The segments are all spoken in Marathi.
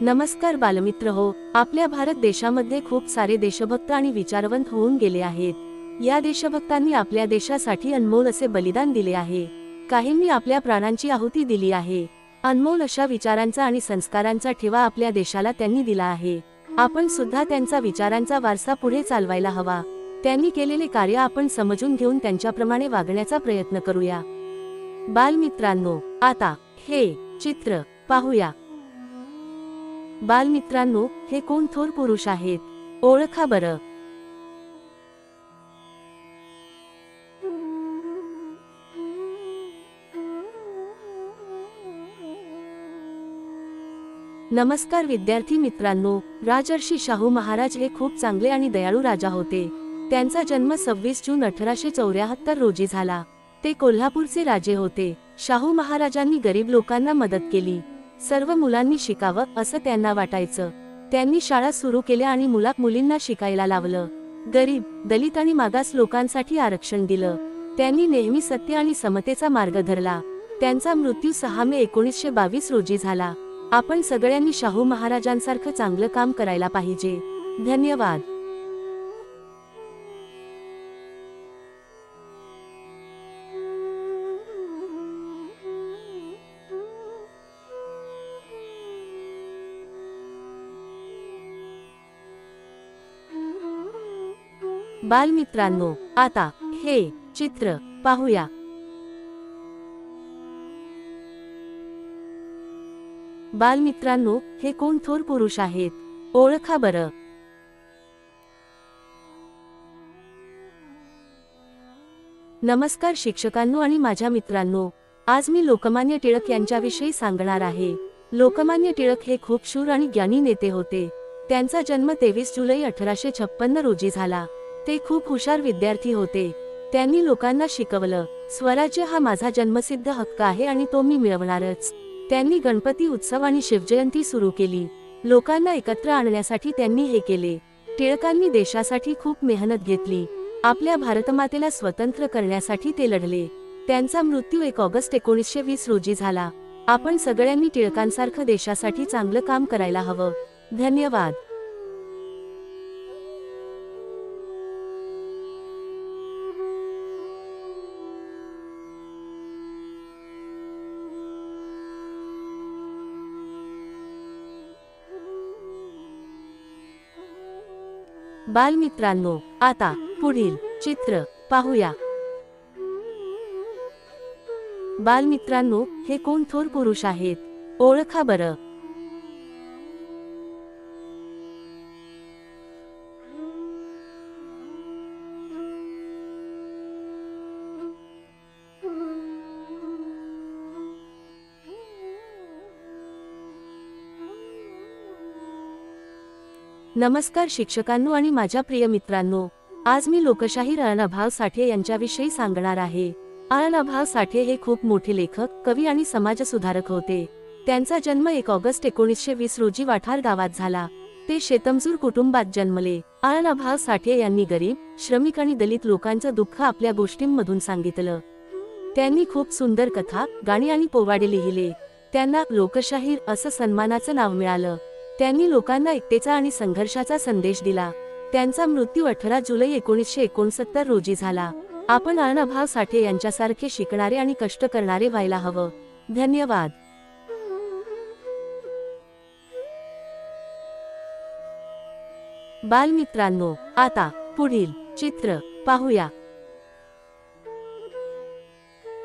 नमस्कार बालमित्र हो आपल्या भारत देशामध्ये खूप सारे देशभक्त आणि विचारवंत होऊन गेले आहेत. या देशभक्तांनी आपल्या देशासाठी अनमोल असे बलिदान दिले आहे. काहींनी आपल्या प्राणांची आहुती दिली आहे. अनमोल अशा विचारांचा आणि संस्कारांचा ठेवा आपल्या देशाला त्यांनी दिला आहे. आपण सुद्धा त्यांचा विचारांचा वारसा पुढे चालवायला हवा. त्यांनी केलेले कार्य आपण समजून घेऊन त्यांच्याप्रमाणे वागण्याचा प्रयत्न करूया. बालमित्रांनो आता हे चित्र पाहूया. बालमित्रांनो हे कोण थोर पुरुष आहेत? ओळखा बरं. नमस्कार विद्यार्थी मित्रांनो राजर्षी शाहू महाराज हे खूप चांगले आणि दयाळू राजा होते. त्यांचा जन्म सव्वीस जून अठराशे चौऱ्याहत्तर रोजी झाला. ते कोल्हापूरचे राजे होते. शाहू महाराजांनी गरीब लोकांना मदत केली. सर्व मुलांनी शिकावं असं त्यांना वाटायचं. त्यांनी शाळा सुरू केल्या आणि मुला मुलींना शिकायला लावलं. गरीब दलित आणि मागास लोकांसाठी आरक्षण दिलं. त्यांनी नेहमी सत्य आणि समतेचा मार्ग धरला. त्यांचा मृत्यू सहा मे एकोणीसशे बावीस रोजी झाला. आपण सगळ्यांनी शाहू महाराजांसारखं चांगलं काम करायला पाहिजे. धन्यवाद. बालमित्रांनो आता हे चित्र पाहूया. बालमित्रांनो हे कोण थोर पुरुष आहेत? ओळखा बरं. नमस्कार शिक्षकांनो आणि माझ्या मित्रांनो आज मी लोकमान्य टिळक यांच्याविषयी सांगणार आहे. लोकमान्य टिळक हे खूप शूर आणि ज्ञानी नेते होते. त्यांचा जन्म तेवीस जुलै अठराशे छप्पन्न रोजी झाला. ते खूप हुशार विद्यार्थी होते. त्यांनी लोकांना शिकवलं स्वराज्य हा माझा जन्मसिद्ध हक्क आहे आणि तो मी मिळवणारच. त्यांनी गणपती उत्सव आणि शिवजयंती सुरू केली. लोकांना एकत्र आणण्यासाठी त्यांनी हे केले. टिळकांनी देशासाठी खूप मेहनत घेतली. आपल्या भारतमातेला स्वतंत्र करण्यासाठी ते लढले. त्यांचा मृत्यू एक ऑगस्ट एकोणीसशे वीस रोजी झाला. आपण सगळ्यांनी टिळकांसारखं देशासाठी चांगलं काम करायला हवं. धन्यवाद. बालमित्रांनो आता पुढील चित्र पाहूया. बालमित्रांनो हे कोण थोर पुरुष आहेत? ओळखा बरं. नमस्कार शिक्षकांनो आणि माझ्या प्रिय मित्रांनो. आज मी लोकशाही अण्णाभाऊ साठे यांच्याविषयी सांगणार आहे. अण्णाभाऊ साठे हे खूप मोठे लेखक कवी आणि समाजसुधारक होते. त्यांचा जन्म एक ऑगस्ट एकोणीसशे वीस रोजी वाठार गावात झाला. ते शेतमजूर कुटुंबात जन्मले. अण्णाभाऊ साठे यांनी गरीब श्रमिक आणि दलित लोकांचं दुःख आपल्या गोष्टींमधून सांगितलं. त्यांनी खूप सुंदर कथा गाणी आणि पोवाडे लिहिले. त्यांना लोकशाहीर असं सन्मानाचं नाव मिळालं. त्यांनी लोकांना एकतेचा आणि संघर्षाचा संदेश दिला. त्यांचा मृत्यू अठरा जुलै एकोणीसशे एकोणसत्तर रोजी झाला. आपण अर्णभाव साठे यांच्यासारखे शिकणारे आणि कष्ट करणारे व्हायला हवं. धन्यवाद. बालमित्रांनो आता पुढील चित्र पाहूया.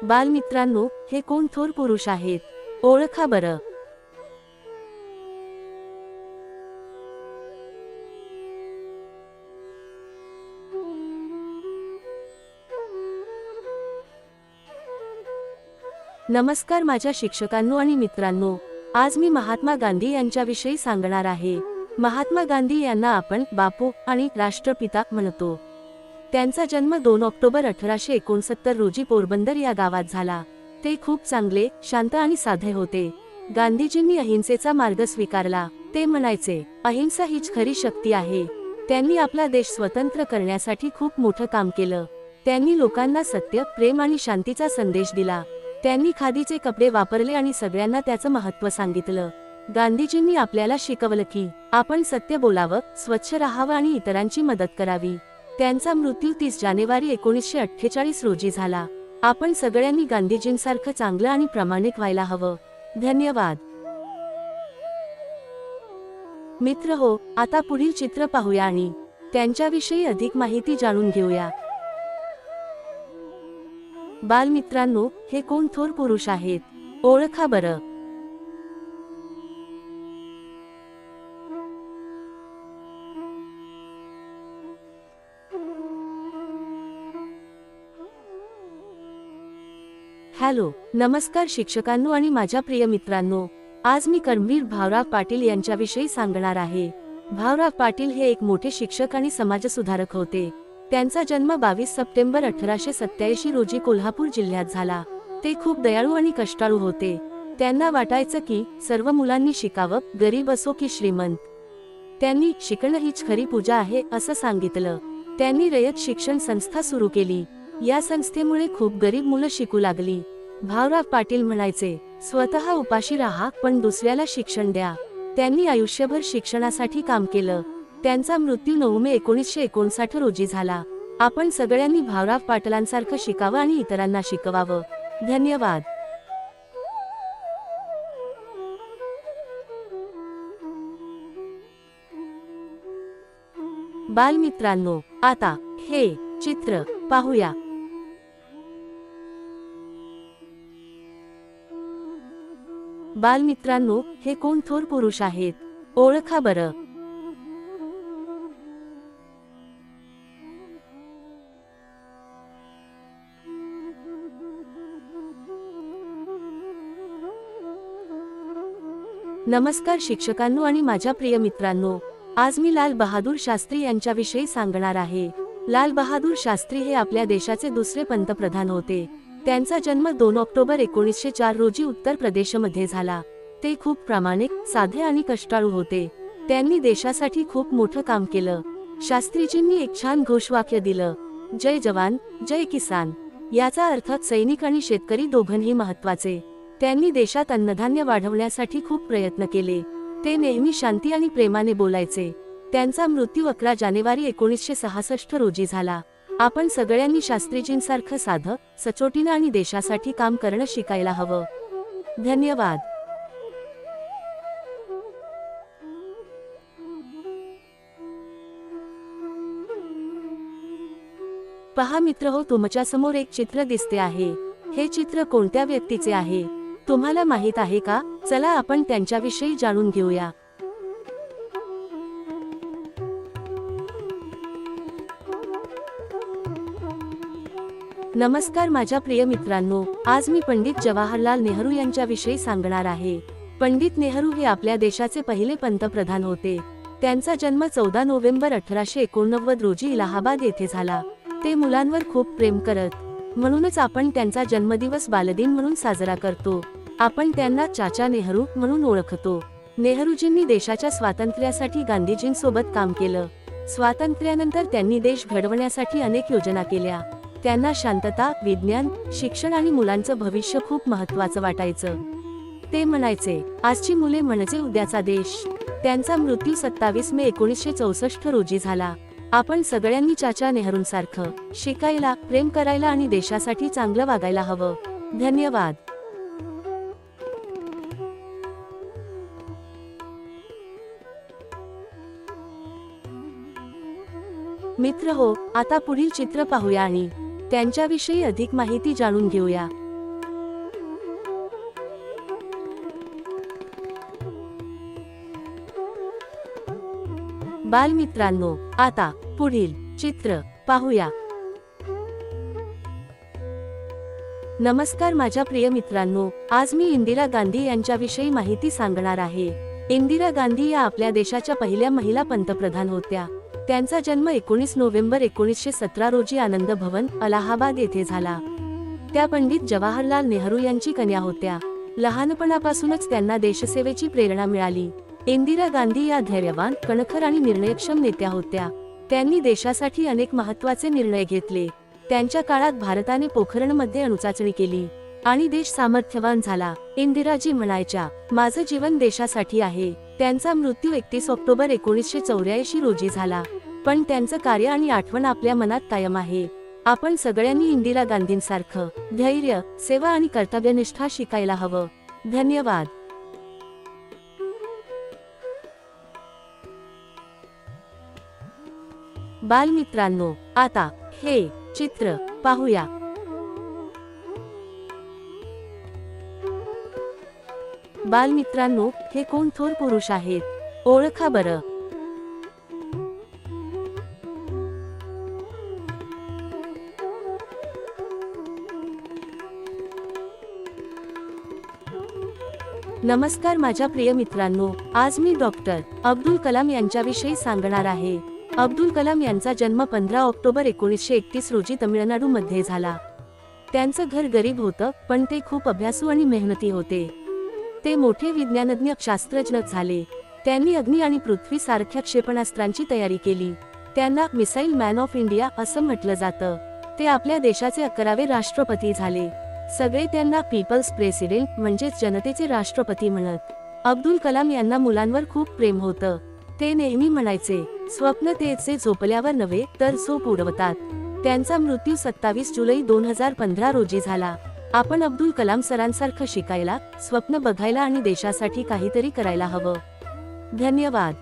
बालमित्रांनो हे कोण थोर पुरुष आहेत? ओळखा बरं. नमस्कार माझ्या शिक्षकांनो आणि मित्रांनो आज मी महात्मा गांधी यांच्याविषयी सांगणार आहे. महात्मा गांधी यांना आपण बापू आणि राष्ट्रपिता म्हणतो. त्यांचा जन्म दोन ऑक्टोबर अठराशे एकोणसत्तर रोजी पोरबंदर या गावात झाला. ते खूप चांगले शांत आणि साधे होते. गांधीजींनी अहिंसेचा मार्ग स्वीकारला. ते म्हणायचे अहिंसा हीच खरी शक्ती आहे. त्यांनी आपला देश स्वतंत्र करण्यासाठी खूप मोठं काम केलं. त्यांनी लोकांना सत्य प्रेम आणि शांतीचा संदेश दिला. त्यांनी खादीचे कपडे वापरले आणि सगळ्यांना त्याचं महत्त्व सांगितलं. गांधीजींनी आपल्याला शिकवलं की आपण सत्य बोलावं स्वच्छ राहावं आणि इतरांची मदत करावी. त्यांचा मृत्यू तीस जानेवारी एकोणीसशे अठ्ठेचाळीस रोजी झाला. आपण सगळ्यांनी गांधीजींसारखं चांगलं आणि प्रामाणिक व्हायला हवं. धन्यवाद. मित्र हो आता पुढील चित्र पाहूया आणि त्यांच्याविषयी अधिक माहिती जाणून घेऊया. बालमित्रांनो हे कोण थोर पुरुष आहेत? ओळखा बरं. हॅलो नमस्कार शिक्षकांनो आणि माझ्या प्रिय मित्रांनो. आज मी कर्मवीर भावराव पाटील यांच्याविषयी सांगणार आहे. भावराव पाटील हे एक मोठे शिक्षक आणि समाजसुधारक होते. त्यांचा जन्म बावीस सप्टेंबर अठराशे सत्याऐंशी रोजी कोल्हापूर जिल्ह्यात झाला. ते खूप दयाळू आणि कष्टाळू होते. त्यांना वाटायचं की सर्व मुलांनी शिकावं गरीब असो की श्रीमंत. त्यांनी शिकणं हीच खरी पूजा आहे असं सांगितलं. त्यांनी रयत शिक्षण संस्था सुरू केली. या संस्थेमुळे खूप गरीब मुलं शिकू लागली. भावराव पाटील म्हणायचे स्वतः उपाशी राहा पण दुसऱ्याला शिक्षण द्या. त्यांनी आयुष्यभर शिक्षणासाठी काम केलं. त्यांचा मृत्यू नऊ मे एकोणीसशे एकोणसाठ रोजी झाला. आपण सगळ्यांनी भावराव पाटलांसारखं शिकावं आणि इतरांना शिकवावं. धन्यवाद. बालमित्रांनो आता हे चित्र पाहूया. बालमित्रांनो हे कोण थोर पुरुष आहेत? ओळखा बरं. नमस्कार शिक्षकांनो आणि माझ्या प्रिय मित्रांनो आज मी लाल बहादूर शास्त्री यांच्याविषयी सांगणार आहे. लाल बहादूर शास्त्री हे आपल्या देशाचे दुसरे पंतप्रधान होते. त्यांचा जन्म दोन ऑक्टोबर एकोणीसशे चार रोजी उत्तर प्रदेशमध्ये झाला. ते खूप प्रामाणिक साधे आणि कष्टाळू होते. त्यांनी देशासाठी खूप मोठं काम केलं. शास्त्रीजींनी एक छान घोषवाक्य दिलं जय जवान जय किसान. याचा अर्थ सैनिक आणि शेतकरी दोघंही महत्त्वाचे त्यांनी देशात अन्नधान्य वाढवण्यासाठी खूप प्रयत्न केले. ते नेहमी शांती आणि प्रेमाने बोलायचे. त्यांचा मृत्यू अकरा जानेवारी एकोणीसशे सहासष्ट रोजी झाला. आपण सगळ्यांनी शास्त्रीजींसारखं साधं सचोटीनं आणि देशासाठी काम करणं शिकायला हवं. धन्यवाद. पहा मित्र हो तुमच्यासमोर एक चित्र दिसते आहे. हे चित्र कोणत्या व्यक्तीचे आहे? तुम्हाला माहीत आहे का? चला आपण त्यांच्याविषयी जाणून घेऊया. नमस्कार माझ्या प्रिय मित्रांनो आज मी पंडित जवाहरलाल नेहरू यांच्याविषयी सांगणार आहे. पंडित नेहरू हे आपल्या देशाचे पहिले पंतप्रधान होते. त्यांचा जन्म चौदा नोव्हेंबर अठराशे एकोणनव्वद रोजी इलाहाबाद येथे झाला. ते मुलांवर खूप प्रेम करत म्हणूनच आपण त्यांचा जन्मदिवस बालदिन म्हणून साजरा करतो. आपण त्यांना चाचा नेहरू म्हणून ओळखतो. नेहरूजींनी देशाच्या स्वातंत्र्यासाठी गांधीजींसोबत काम केलं. स्वातंत्र्यानंतर त्यांनी देश घडवण्यासाठी अनेक योजना केल्या. त्यांना शांतता विज्ञान शिक्षण आणि मुलांचं भविष्य खूप महत्वाचं वाटायचं. ते म्हणायचे आजची मुले म्हणजे उद्याचा देश. त्यांचा मृत्यू सत्तावीस मे एकोणीसशे चौसष्ट रोजी झाला. आपण सगळ्यांनी चाचा नेहरूंसारखं शिकायला प्रेम करायला आणि देशासाठी चांगलं वागायला हवं. धन्यवाद. मित्र हो आता पुढील चित्र पाहूया आणि त्यांच्याविषयी अधिक माहिती जाणून घेऊया. बालमित्रांनो आता पुढील चित्र पाहूया. नमस्कार माझ्या प्रिय मित्रांनो आज मी इंदिरा गांधी यांच्याविषयी माहिती सांगणार आहे. इंदिरा गांधी या आपल्या देशाच्या पहिल्या महिला पंतप्रधान होत्या. त्यांचा जन्म एकोणीस नोव्हेंबर एकोणीसशे सतरा रोजी आनंद भवन अलाहाबाद येथे झाला. त्या पंडित जवाहरलाल नेहरू यांची कन्या होत्या. लहानपणापासूनच त्यांना देशसेवेची प्रेरणा मिळाली. इंदिरा गांधी या धैर्यवान कणखर आणि निर्णयक्षम नेत्या होत्या. त्यांनी देशासाठी अनेक महत्त्वाचे निर्णय घेतले. त्यांच्या काळात भारताने पोखरणमध्ये अणुचाचणी केली आणि देश सामर्थ्यवान झाला. इंदिराजी म्हणायच्या माझं जीवन देशासाठी आहे. त्यांचा मृत्यू एकतीस ऑक्टोबर एकोणीसशे चौऱ्याऐंशी रोजी झाला. पण त्यांचं कार्य आणि आठवण आपल्या मनात कायम आहे. आपण सगळ्यांनी इंदिरा गांधींसारखं धैर्य सेवा आणि कर्तव्यनिष्ठा शिकायला हवं. धन्यवाद. बालमित्रांनो आता हे चित्र पाहूया. बालमित्रांनो हे कोण थोर पुरुष आहेत? ओळखा बरं. नमस्कार माझ्या प्रिय मित्रांनो आज मी डॉक्टर अब्दुल कलाम यांच्याविषयी सांगणार आहे. अब्दुल कलाम यांचा जन्म पंधरा ऑक्टोबर एकोणीसशे एकतीस रोजी तमिळनाडू मध्ये झाला. त्यांचं घर गरीब होतं पण ते खूप अभ्यासू आणि मेहनती होते. ते मोठे विज्ञानज्ञ शास्त्रज्ञ झाले. त्यांनी अग्नी आणि पृथ्वी सारख्या क्षेपणास्त्रांची तयारी केली. त्यांना मिसाईल मॅन ऑफ इंडिया असं म्हटलं जातं. ते आपल्या देशाचे अकरावे राष्ट्रपती झाले. सगळे त्यांना पीपल्स प्रेसिडेंट म्हणजेच जनतेचे राष्ट्रपती म्हणत. अब्दुल कलाम यांना मुलांवर खूप प्रेम होतं. ते नेहमी म्हणायचे स्वप्न तेचे झोपल्यावर नव्हे तर झोप उडवतात. त्यांचा मृत्यू सत्तावीस जुलै दोन हजार पंधरा रोजी झाला. आपण अब्दुल कलाम सरांसारखं शिकायला स्वप्न बघायला आणि देशासाठी काहीतरी करायला हवं. धन्यवाद.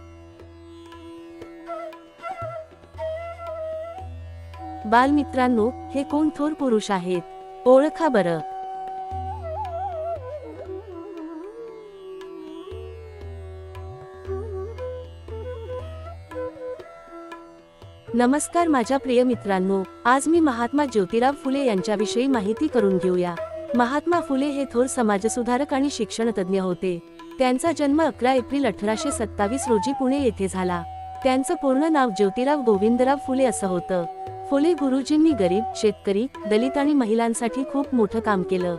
बालमित्रांनो हे कोण थोर पुरुष आहेत? ओळखा बरं. नमस्कार माझ्या प्रिय मित्रांनो आज मी महात्मा ज्योतिराव फुले यांच्याविषयी माहिती करून घेऊया. महात्मा फुले हे थोर समाजसुधारक आणि शिक्षणतज्ञ होते. त्यांचा जन्म अकरा एप्रिल अठराशे सत्तावीस रोजी पुणे येथे झाला. त्यांचं पूर्ण नाव ज्योतिराव गोविंदराव फुले असं होतं. फुले गुरुजींनी गरीब शेतकरी दलित आणि महिलांसाठी खूप मोठं काम केलं.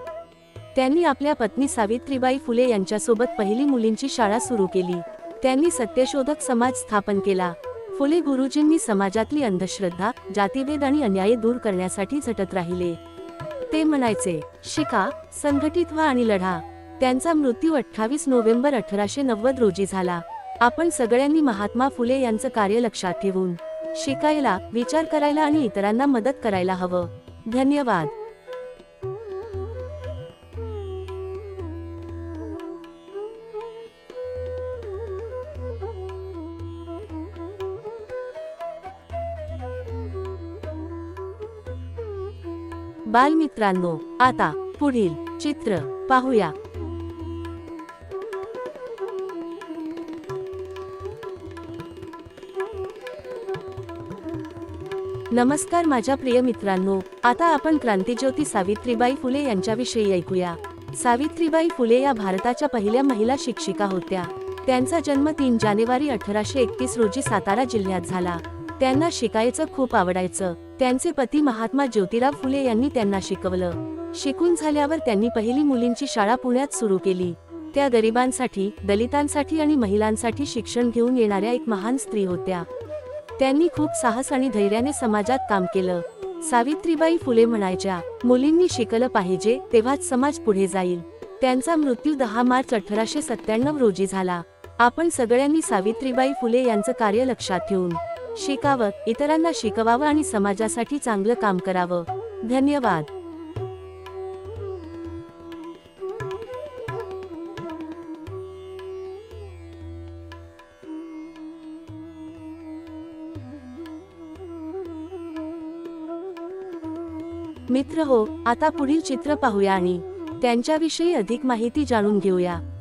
त्यांनी आपल्या पत्नी सावित्रीबाई फुले यांच्यासोबत पहिली मुलींची शाळा सुरू केली. त्यांनी सत्यशोधक समाज स्थापन केला. फुले गुरुजींनी समाजातली अंधश्रद्धा जातीभेद आणि अन्याय दूर करण्यासाठी झटत राहिले. ते म्हणायचे शिका संघटित व्हा आणि लढा. त्यांचा मृत्यू अठ्ठावीस नोव्हेंबर अठराशे नव्वद रोजी झाला. आपण सगळ्यांनी महात्मा फुले यांचं कार्य लक्षात ठेवून शिकायला विचार करायला आणि इतरांना मदत करायला हवं. धन्यवाद. बालमित्रांनो आता पुढील चित्र पाहूया. नमस्कार माझ्या प्रिय मित्रांनो आता आपण क्रांतीज्योती सावित्रीबाई फुले यांच्याविषयी ऐकूया. सावित्रीबाई फुले या भारताच्या पहिल्या महिला शिक्षिका होत्या. त्यांचा जन्म तीन जानेवारी अठराशे एकतीस रोजी सातारा जिल्ह्यात झाला. त्यांना शिकायचं खूप आवडायचं. त्यांचे पती महात्मा ज्योतिराव फुले यांनी त्यांना शिकवलं. शिकून झाल्यावर त्यांनी पहिली मुलींची शाळा पुण्यात सुरू केली. त्या गरिबांसाठी दलितांसाठी आणि महिलांसाठी शिक्षण घेऊन येणाऱ्या एक महान स्त्री होत्या. त्यांनी खूप साहस आणि धैर्याने समाजात काम केलं. सावित्रीबाई फुले म्हणायच्या मुलींनी शिकलं पाहिजे तेव्हाच समाज पुढे जाईल. त्यांचा मृत्यू दहा मार्च अठराशे सत्त्याण्णव रोजी झाला. आपण सगळ्यांनी सावित्रीबाई फुले यांचं कार्य लक्षात ठेवून शिकावं. इतरांना शिकवावं आणि समाजासाठी चांगलं काम करावं. धन्यवाद. मित्र हो आता पुढील चित्र पाहूया आणि त्यांच्याविषयी अधिक माहिती जाणून घेऊया.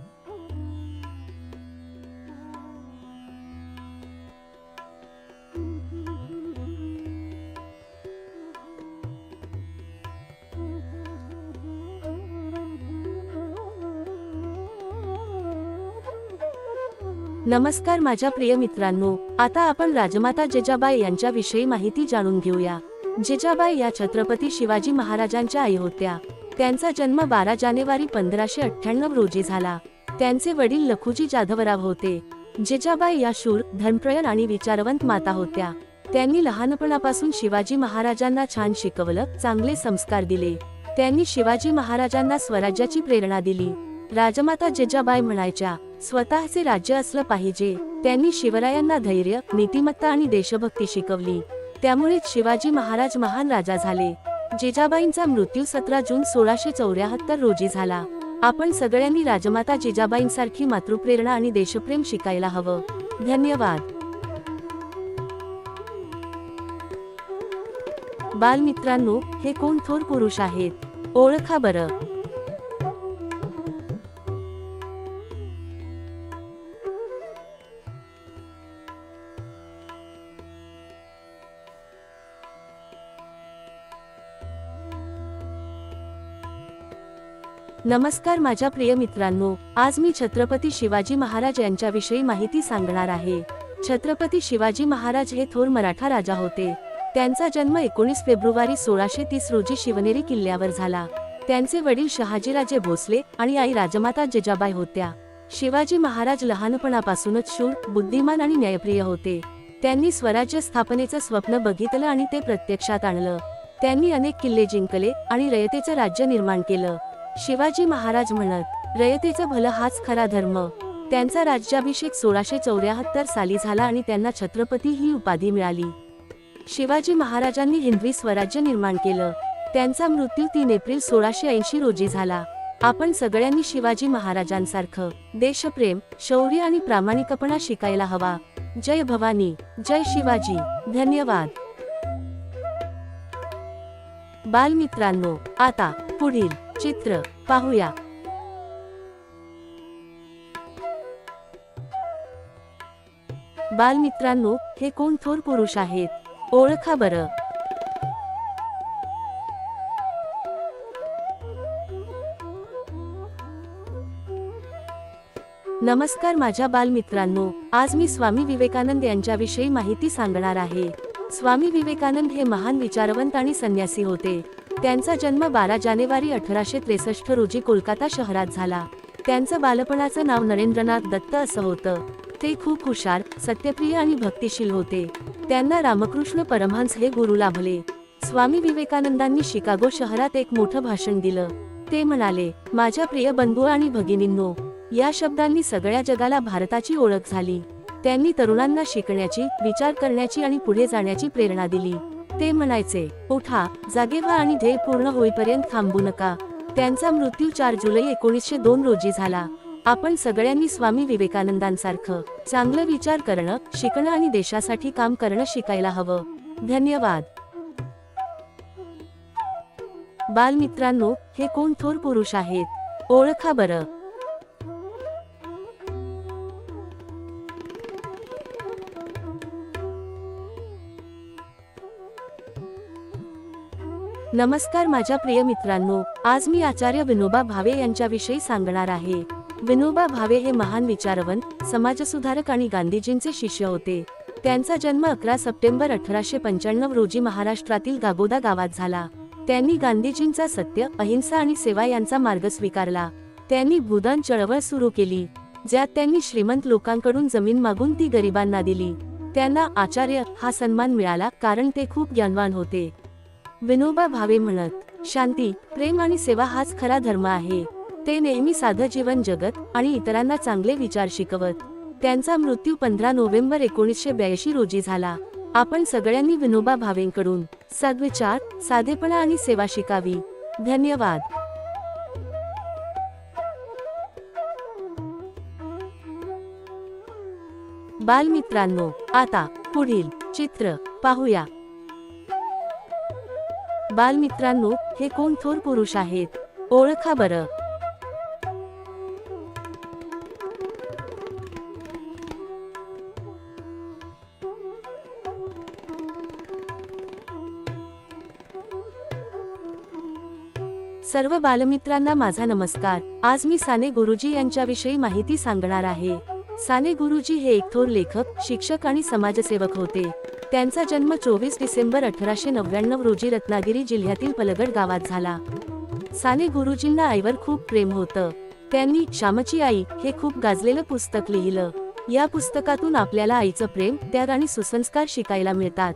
नमस्कार माझ्या प्रिय मित्रांनो आता आपण राजमाता जेजाबाई यांच्याविषयी माहिती जाणून घेऊया. जेजाबाई या छत्रपती शिवाजी महाराजांच्या आई होत्या त्यांचा जन्म बारा जानेवारी पंधराशे अठ्ठ्याण्णव रोजी झाला. त्यांचे वडील लखुजी जाधवराव होते. जेजाबाई या शूर धर्मप्रयण आणि विचारवंत माता होत्या. त्यांनी लहानपणापासून शिवाजी महाराजांना छान शिकवलं चांगले संस्कार दिले. त्यांनी शिवाजी महाराजांना स्वराज्याची प्रेरणा दिली. राजमाता जेजाबाई म्हणायच्या स्वतःचे राज्य असलं पाहिजे. त्यांनी शिवरायांना धैर्य नीतिमत्ता आणि देशभक्ती शिकवली. त्यामुळेच शिवाजी महाराज महान राजा झाले. जिजाबाईंचा मृत्यू सतरा जून सोळाशे चौऱ्याहत्तर रोजी झाला. आपण सगळ्यांनी राजमाता जिजाबाईंसारखी मातृप्रेरणा आणि देशप्रेम शिकायला हवं. धन्यवाद. बालमित्रांनो हे कोण थोर पुरुष आहेत? ओळखा बरं. नमस्कार माझ्या प्रिय मित्रांनो आज मी छत्रपती शिवाजी महाराज यांच्याविषयी माहिती सांगणार आहे. छत्रपती शिवाजी महाराज हे थोर मराठा राजा होते. त्यांचा जन्म एकोणीस फेब्रुवारी सोळाशे तीस रोजी शिवनेरी किल्ल्यावर झाला. त्यांचे वडील शहाजीराजे भोसले आणि आई राजमाता जिजाबाई होत्या. शिवाजी महाराज लहानपणापासूनच शूर बुद्धिमान आणि न्यायप्रिय होते. त्यांनी स्वराज्य स्थापनेचं स्वप्न बघितलं आणि ते प्रत्यक्षात आणलं. त्यांनी अनेक किल्ले जिंकले आणि रयतेचं राज्य निर्माण केलं. शिवाजी महाराज म्हणत रयतेचं भलं हाच खरा धर्म. त्यांचा राज्याभिषेक सोळाशे चौऱ्याहत्तर साली झाला आणि त्यांना छत्रपती ही उपाधी मिळाली. शिवाजी महाराजांनी हिंदवी स्वराज्य निर्माण केलं. त्यांचा मृत्यू तीन एप्रिल सोळाशे ऐंशी रोजी झाला. आपण सगळ्यांनी शिवाजी महाराजांसारखं देशप्रेम शौर्य आणि प्रामाणिकपणा शिकायला हवा. जय भवानी जय शिवाजी. धन्यवाद. बालमित्रांनो आता पुढील चित्र पाहूया. बालमित्रांनो हे कोण थोर पुरुष आहेत? ओळखा बरं. नमस्कार माझ्या बालमित्रांनो आज मी स्वामी विवेकानंद यांच्याविषयी माहिती सांगणार आहे. स्वामी विवेकानंद हे महान विचारवंत आणि संन्यासी होते. त्यांचा जन्म बारा जानेवारी अठराशे त्रेसष्ट रोजी कोलकाता शहरात झाला. त्यांचं बालपणाचं नाव नरेंद्रनाथ दत्त असं होतं. ते खूप हुशार सत्यप्रिय आणि भक्तिशील होते. त्यांना रामकृष्ण परमहंस हे गुरु लाभले. स्वामी विवेकानंदांनी शिकागो शहरात एक मोठं भाषण दिलं. ते म्हणाले माझ्या प्रिय बंधू आणि भगिनींनो या शब्दांनी सगळ्या जगाला भारताची ओळख झाली. त्यांनी तरुणांना शिकण्याची विचार करण्याची आणि पुढे जाण्याची प्रेरणा दिली. ते म्हणायचे उठा जागे व्हा आणि ध्येय पूर्ण होईपर्यंत थांबू नका. त्यांचा मृत्यू चार जुलै एकोणीसशे दोन रोजी झाला. आपण सगळ्यांनी स्वामी विवेकानंदांसारखं चांगलं विचार करणं शिकणं आणि देशासाठी काम करणं शिकायला हवं. धन्यवाद. बालमित्रांनो हे कोण थोर पुरुष आहेत? ओळखा बरं. नमस्कार माझ्या प्रिय मित्रांनो आज मी आचार्य विनोबा भावे यांच्याविषयी सांगणार आहे. विनोबा भावे हे महान विचारवंत समाजसुधारक आणि गांधीजींचे शिष्य होते. त्यांचा जन्म अकरा सप्टेंबर अठराशे पंच्याण्णव रोजी महाराष्ट्रातील गागोदा गावात झाला. त्यांनी गांधीजींचा सत्य अहिंसा आणि सेवा यांचा मार्ग स्वीकारला. त्यांनी भूदान चळवळ सुरू केली ज्यात त्यांनी श्रीमंत लोकांकडून जमीन मागून ती गरिबांना दिली. त्यांना आचार्य हा सन्मान मिळाला कारण ते खूप ज्ञानवान होते. विनोबा भावे म्हणत शांती प्रेम आणि सेवा हाच खरा धर्म आहे. ते नेहमी साधं जीवन जगत आणि इतरांना चांगले विचार शिकवत. त्यांचा मृत्यू पंधरा नोव्हेंबर एकोणीसशे ब्याऐंशी रोजी झाला. आपण सगळ्यांनी विनोबा भावेंकडून सद्विचार साधेपणा आणि सेवा शिकावी. धन्यवाद. बालमित्रांनो आता पुढील चित्र पाहूया. बालमित्रांनो हे कोण थोर पुरुष आहेत? ओळखा बरं. सर्व बालमित्रांना माझा नमस्कार. आज मी साने गुरुजी यांच्याविषयी माहिती सांगणार आहे. साने गुरुजी हे एक थोर लेखक शिक्षक आणि समाजसेवक होते. त्यांचा जन्म चोवीस डिसेंबर अठराशे नव्याण्णव रोजी रत्नागिरी जिल्ह्यातील पलगड गावात झाला. साने गुरुजींना आईवर खूप प्रेम होतं. त्यांनी श्यामची आई हे खूप गाजलेलं पुस्तक लिहिलं. या पुस्तकातून आपल्याला आईचं प्रेम त्याग आणि सुसंस्कार शिकायला मिळतात.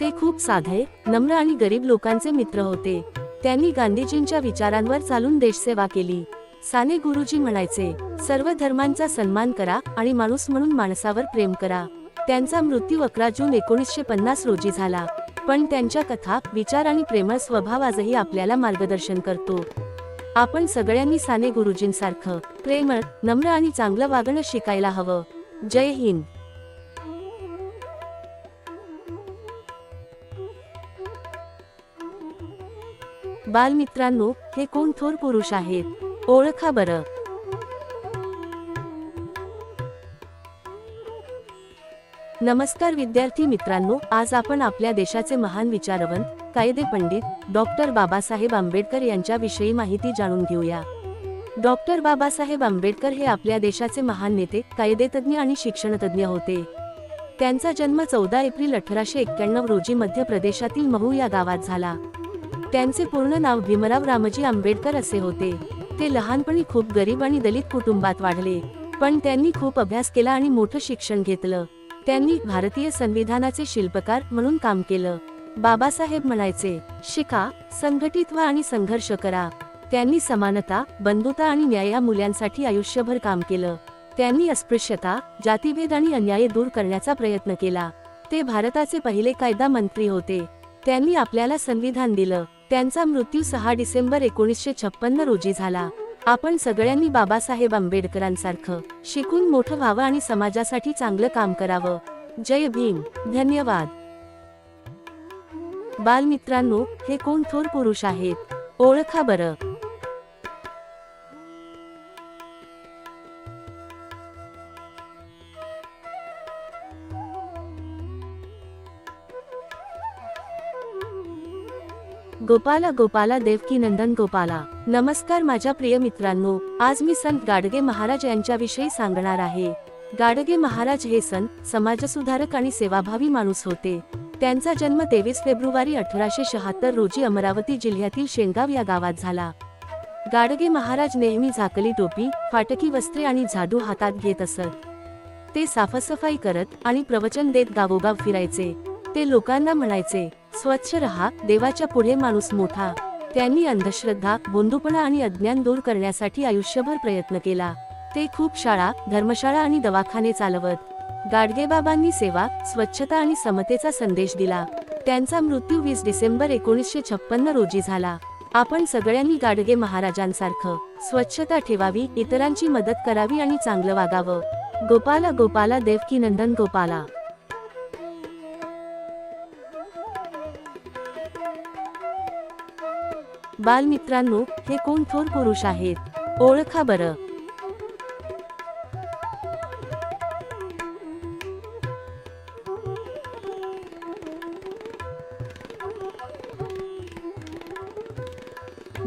ते खूप साधे नम्र आणि गरीब लोकांचे मित्र होते. त्यांनी गांधीजींच्या विचारांवर चालून देशसेवा केली. साने गुरुजी म्हणायचे सर्व धर्मांचा सन्मान करा आणि माणूस म्हणून माणसावर प्रेम करा. त्यांचा मृत्यू अकरा जून एकोणीसशे पन्नास रोजी झाला. पण त्यांच्या कथा विचार आणि प्रेमळ स्वभाव आजही आपल्याला मार्गदर्शन करतो. आपण सगळ्यांनी साने गुरुजींसारखं प्रेमळ नम्र आणि चांगलं वागणं शिकायला हवं. जय हिंद. बालमित्रांनो हे कोण थोर पुरुष आहेत? ओळखा बरं. नमस्कार विद्यार्थी मित्रांनो आज आपण आपल्या देशाचे महान विचारवंत कायदे पंडित डॉक्टर बाबासाहेब आंबेडकर यांच्याविषयी माहिती जाणून घेऊया. डॉक्टर बाबासाहेब आंबेडकर हे आपल्या देशाचे महान नेते कायदेतज्ञ आणि शिक्षणतज्ञ होते. त्यांचा जन्म चौदा एप्रिल अठराशे एक्क्याण्णव रोजी मध्य प्रदेशातील महू या गावात झाला. त्यांचे पूर्ण नाव भीमराव रामजी आंबेडकर असे होते. ते लहानपणी खूप गरीब आणि दलित कुटुंबात वाढले पण त्यांनी खूप अभ्यास केला आणि मोठं शिक्षण घेतलं. त्यांनी भारतीय संविधानाचे शिल्पकार म्हणून काम केलं. बाबासाहेब म्हणायचे शिका संघटित व्हा आणि संघर्ष करा. त्यांनी समानता बंधुता आणि न्याय या मूल्यांसाठी आयुष्यभर काम केलं. त्यांनी अस्पृश्यता जातीभेद आणि अन्याय दूर करण्याचा प्रयत्न केला. ते भारताचे पहिले कायदा मंत्री होते. त्यांनी आपल्याला संविधान दिलं. त्यांचा मृत्यू सहा डिसेंबर एकोणीसशे छप्पन्न रोजी झाला. आपण सगळ्यांनी बाबासाहेब आंबेडकरांसारखं शिकून मोठं व्हावं आणि समाजासाठी चांगलं काम करावं. जय भीम. धन्यवाद. बालमित्रांनो हे कोण थोर पुरुष आहेत? ओळखा बरं. गोपाला गोपाला देवकी नंदन गोपाला. नमस्कार माझ्या प्रिय मित्रांनो आज मी संत गाडगे महाराज यांच्याविषयी सांगणार आहे. गाडगे महाराज हे संत समाजसुधारक आणि सेवाभावी माणूस होते. त्यांचा जन्म तेवीस फेब्रुवारी अठराशे शहात्तर रोजी अमरावती जिल्ह्यातील शेंगाव या गावात झाला. गाडगे महाराज नेहमी झाकली टोपी फाटकी वस्त्रे आणि झाडू हातात घेत असत. ते साफसफाई करत आणि प्रवचन देत गावोगाव फिरायचे. ते लोकांना म्हणायचे स्वच्छ रहा देवाच्या पुढे माणूस मोठा. त्यांनी अंधश्रद्धा बोंधूपणा आणि अज्ञान दूर करण्यासाठी आयुष्यभर प्रयत्न केला. ते खूप शाळा धर्मशाळा आणि दवाखाने चालवत. गाडगेबाबांनी सेवा स्वच्छता आणि समतेचा संदेश दिला. त्यांचा मृत्यू वीस डिसेंबर एकोणीसशे छप्पन्न रोजी झाला. आपण सगळ्यांनी गाडगे महाराजांसारखं स्वच्छता ठेवावी इतरांची मदत करावी आणि चांगलं वागावं. गोपाला गोपाला देवकी नंदन गोपाला. बालमित्रांनो हे कोण थोर पुरुष आहेत? ओळखा बरं.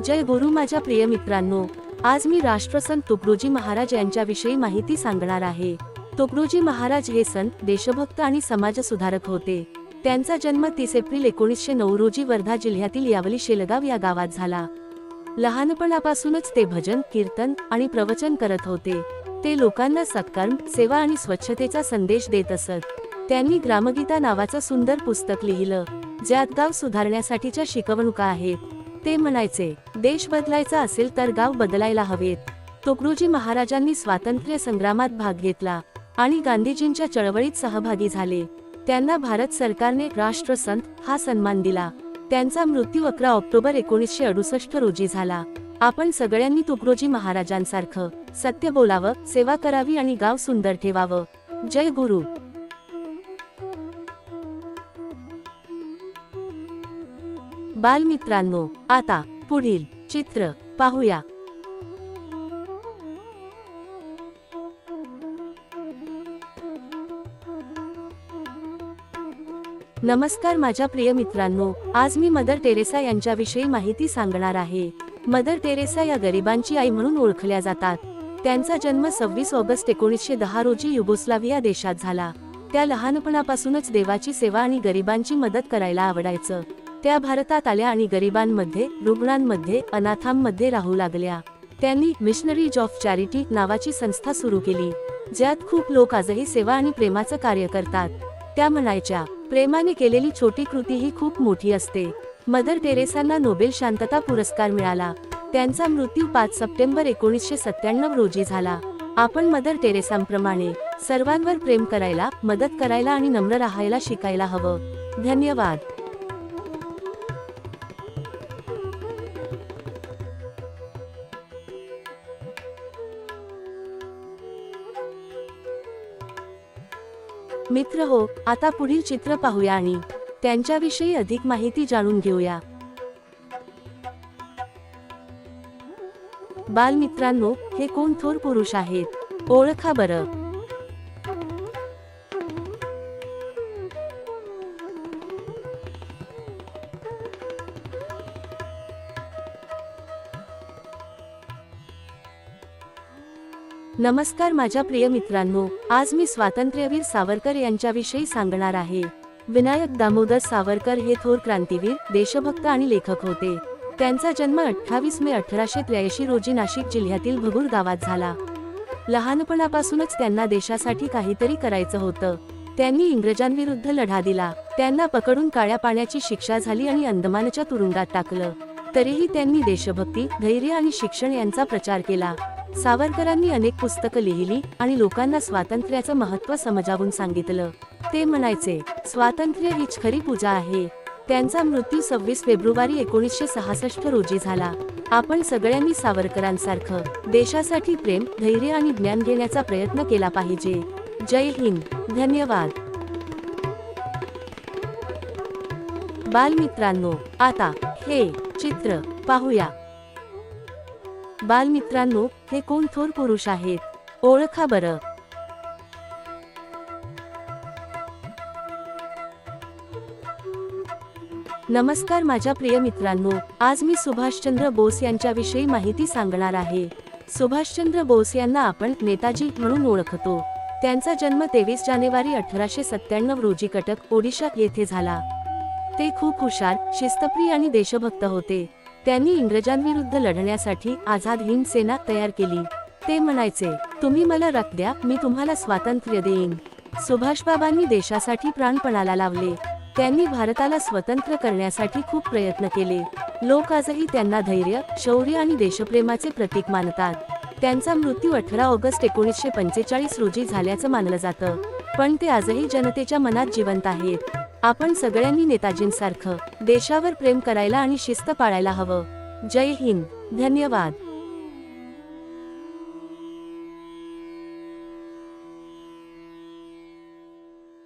जय गुरु माझ्या प्रिय मित्रांनो आज मी राष्ट्रसंत तुकडोजी महाराज यांच्याविषयी माहिती सांगणार आहे. तुकडोजी महाराज हे संत देशभक्त आणि समाजसुधारक होते. त्यांचा जन्म तीस एप्रिल एकोणीसशे नऊ रोजी वर्धा जिल्ह्यातील यावली शेलगाव या गावात झाला. लहानपणापासूनच ते भजन कीर्तन आणि प्रवचन करत होते. ते लोकांना सत्कर्म सेवा आणि स्वच्छतेचा संदेश देत असत. त्यांनी ग्रामगीता नावाचं सुंदर पुस्तक लिहिलं ज्यात गाव सुधारण्यासाठीच्या शिकवणुका आहेत. ते म्हणायचे देश बदलायचा असेल तर गाव बदलायला हवेत. तुकडोजी महाराजांनी स्वातंत्र्य संग्रामात भाग घेतला आणि गांधीजींच्या चळवळीत सहभागी झाले. त्यांना भारत सरकारने राष्ट्रसंत हा सन्मान दिला. त्यांचा मृत्यू अकरा ऑक्टोबर एकोणीसशे अडुसष्ट रोजी झाला. आपण सगळ्यांनी तुकडोजी महाराजांसारखं सत्य बोलावं सेवा करावी आणि गाव सुंदर ठेवावं. जय गुरु. बालमित्रांनो आता पुढील चित्र पाहूया. नमस्कार माझ्या प्रिय मित्रांनो आज मी मदर टेरेसा यांच्याविषयी माहिती सांगणार आहे. मदर टेरेसा या गरिबांची आई म्हणून ओळखल्या जातात. त्यांचा जन्म सव्वीस ऑगस्ट एकोणीसशे दहा रोजी युगोस्लाविया देशात झाला. त्या लहानपणापासूनच देवाची सेवा आणि गरिबांची मदत करायला आवडायचं. त्या भारतात आल्या आणि गरिबांमध्ये रुग्णांमध्ये अनाथांमध्ये राहू लागल्या. त्यांनी मिशनरीज ऑफ चॅरिटी नावाची संस्था सुरू केली ज्यात खूप लोक आजही सेवा आणि प्रेमाचं कार्य करतात. त्या म्हणायच्या प्रेमाने केलेली छोटी कृती ही खूप मोठी असते. मदर टेरेसांना नोबेल शांतता पुरस्कार मिळाला. त्यांचा मृत्यू पाच सप्टेंबर एकोणीसशे सत्त्याण्णव रोजी झाला. आपण मदर टेरेसांप्रमाणे सर्वांवर प्रेम करायला मदत करायला आणि नम्र राहायला शिकायला हवं. धन्यवाद. मित्र हो आता पुढील चित्र पाहूया आणि त्यांच्याविषयी अधिक माहिती जाणून घेऊया. बालमित्रांनो हे कोण थोर पुरुष आहेत? ओळखा बरं. नमस्कार माझ्या प्रिय मित्रांनो आज मी स्वातंत्र्यवीर सावरकर यांच्याविषयी सांगणार आहे. विनायक दामोदर सावरकर हे थोर क्रांतीवीर देशभक्त आणि लेखक होते. त्यांचा जन्म अठ्ठावीस मे अठराशे त्र्याऐंशी रोजी नाशिक जिल्ह्यातील भगूर गावात झाला. लहानपणापासूनच त्यांना देशासाठी काहीतरी करायचं होतं. त्यांनी इंग्रजांविरुद्ध लढा दिला. त्यांना पकडून काळ्या पाण्याची शिक्षा झाली आणि अंदमानच्या तुरुंगात टाकलं. तरीही त्यांनी देशभक्ती धैर्य आणि शिक्षण यांचा प्रचार केला. सावरकरांनी अनेक पुस्तकं लिहिली आणि लोकांना स्वातंत्र्याचं महत्त्व समजावून सांगितलं. ते म्हणायचे स्वातंत्र्य हीच खरी पूजा आहे. त्यांचा मृत्यू सव्वीस फेब्रुवारी एकोणीसशे सहासष्ट रोजी झाला. आपण सगळ्यांनी सावरकरांसारखं देशासाठी प्रेम धैर्य आणि ज्ञान घेण्याचा प्रयत्न केला पाहिजे. जय हिंद. धन्यवाद. बालमित्रांनो आता हे चित्र पाहूया. बालमित्रांनो हे कोण थोर पुरुष आहेत? ओळखा बरं. नमस्कार माझ्या प्रिय मित्रांनो आज मी सुभाषचंद्र बोस यांच्याविषयी माहिती सांगणार आहे. सुभाषचंद्र बोस यांना आपण नेताजी म्हणून ओळखतो. त्यांचा जन्म तेवीस जानेवारी अठराशे सत्त्याण्णव रोजी कटक ओडिशा येथे झाला. ते खूप हुशार शिस्तप्रिय आणि देशभक्त होते. त्यांनी इंग्रजांविरुद्ध लढण्यासाठी आझाद हिंद सेना तयार केली. ते म्हणायचे तुम्ही मला रक्त द्या मी तुम्हाला स्वातंत्र्य देईन. सुभाषबाबांनी देशासाठी प्राणपणाला लावले. त्यांनी भारताला स्वतंत्र करण्यासाठी खूप प्रयत्न केले. लोक आजही त्यांना धैर्य शौर्य आणि देशप्रेमाचे प्रतीक मानतात. त्यांचा मृत्यू अठरा ऑगस्ट एकोणीसशे पंचेचाळीस रोजी झाल्याचं मानलं जातं. पण ते आजही जनतेच्या मनात जिवंत आहेत. आपण सगळ्यांनी नेताजींसारखं देशावर प्रेम करायला आणि शिस्त पाळायला हवं. जय हिंद. धन्यवाद.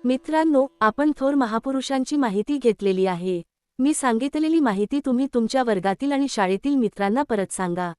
मित्रांनो आपण थोर महापुरुषांची माहिती घेतलेली आहे. मी सांगितलेली माहिती तुम्ही तुमच्या वर्गातील आणि शाळेतील मित्रांना परत सांगा.